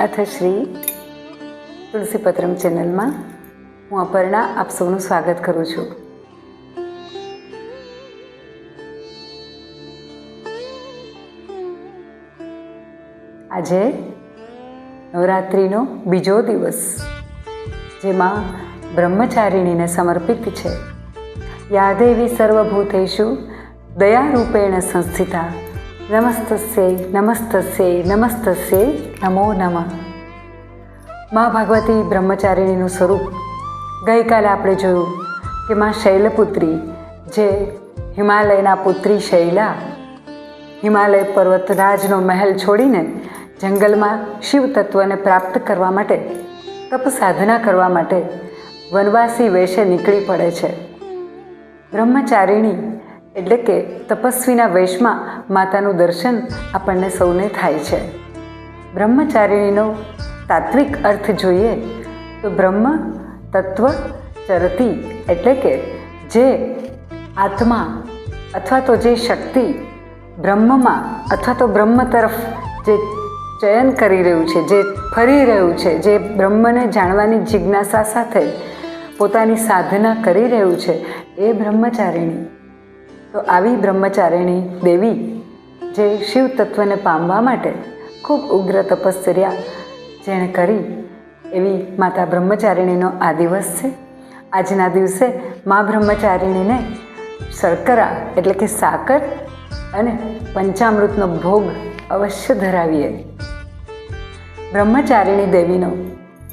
અથ શ્રી તુલસીપત્રમ ચેનલમાં હું અપર્ણા આપ સૌનું સ્વાગત કરું છું. આજે નવરાત્રિનો બીજો દિવસ, જેમાં બ્રહ્મચારિણીને સમર્પિત છે. યાદેવી સર્વભૂતેશુ દયારૂપેણ સંસ્થિતા. નમસ્તસ્ય નમસ્તસ્ય નમસ્તસ્ય નમો નમઃ મા ભાગવતી બ્રહ્મચારિણીનું સ્વરૂપ ગઈકાલે આપણે જોયું કે મા શૈલપુત્રી જે હિમાલયના પુત્રી શૈલા, હિમાલય પર્વતરાજનો મહેલ છોડીને જંગલમાં શિવ તત્વને પ્રાપ્ત કરવા માટે, તપ સાધના કરવા માટે વનવાસી વેશે નીકળી પડે છે. બ્રહ્મચારિણી એટલે કે તપસ્વીના વેશમાં માતાનું દર્શન આપણને સૌને થાય છે. બ્રહ્મચારિણીનો તાત્વિક અર્થ જોઈએ તો બ્રહ્મ, તત્વ, ચરતી એટલે કે જે આત્મા અથવા તો જે શક્તિ બ્રહ્મમાં અથવા તો બ્રહ્મ તરફ જે ચયન કરી રહ્યું છે, જે ફરી રહ્યું છે, જે બ્રહ્મને જાણવાની જિજ્ઞાસા સાથે પોતાની સાધના કરી રહ્યું છે, એ બ્રહ્મચારિણી તો આવી બ્રહ્મચારિણી દેવી જે શિવ તત્વને પામવા માટે ખૂબ ઉગ્ર તપશ્ચર્યા જેણે કરી, એવી માતા બ્રહ્મચારિણીનો આ દિવસ છે. આજના દિવસે મા બ્રહ્મચારિણીને શર્કરા એટલે કે સાકર અને પંચામૃતનો ભોગ અવશ્ય ધરાવીએ. બ્રહ્મચારિણી દેવીનો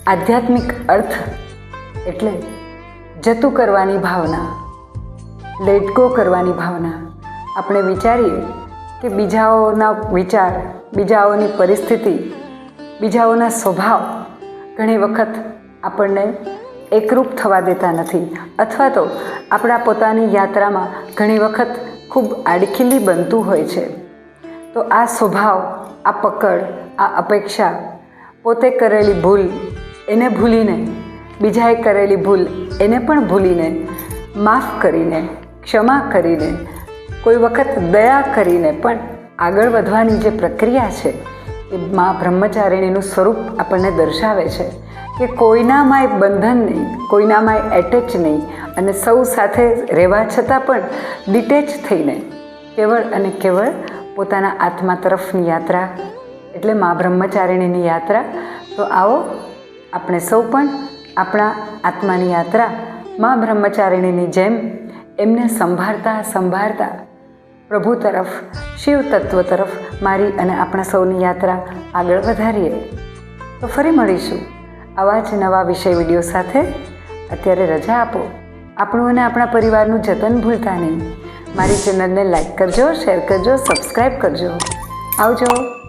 આધ્યાત્મિક અર્થ એટલે જતું કરવાની ભાવના. લેટગો કરવાની ભાવના. આપણે વિચારીએ કે બીજાઓના વિચાર, બીજાઓની પરિસ્થિતિ, બીજાઓના સ્વભાવ ઘણી વખત આપણને એકરૂપ થવા દેતા નથી. અથવા તો આપણા પોતાની યાત્રામાં ઘણી વખત ખૂબ આડખીલી બનતું હોય છે. તો આ સ્વભાવ, આ પકડ, આ અપેક્ષા, પોતે કરેલી ભૂલ એને ભૂલીને, બીજાએ કરેલી ભૂલ એને પણ ભૂલીને માફ કરીને, ક્ષમા કરીને, કોઈ વખત દયા કરીને પણ આગળ વધવાની જે પ્રક્રિયા છે, એ મા બ્રહ્મચારિણીનું સ્વરૂપ આપણને દર્શાવે છે કે કોઈનામાંય બંધન નહીં, કોઈનામાંય એટેચ નહીં અને સૌ સાથે રહેવા છતાં પણ ડિટેચ થઈને કેવળ અને કેવળ પોતાના આત્મા તરફની યાત્રા, એટલે મા બ્રહ્મચારિણીની યાત્રા. તો આવો, આપણે સૌ પણ આપણા આત્માની યાત્રા મા બ્રહ્મચારિણીની જેમ એમને સંભાળતા સંભાળતા પ્રભુ તરફ, શિવ તત્વ તરફ મારી અને આપણા સૌની યાત્રા આગળ વધારીએ. તો ફરી મળીશું આવા જ નવા વિષય વીડિયો સાથે. અત્યારે રજા આપો. આપણું અને આપણા પરિવારનું જતન ભૂલતા નહીં. મારી ચેનલને લાઈક કરજો, શેર કરજો સબસ્ક્રાઈબ કરજો. આવજો.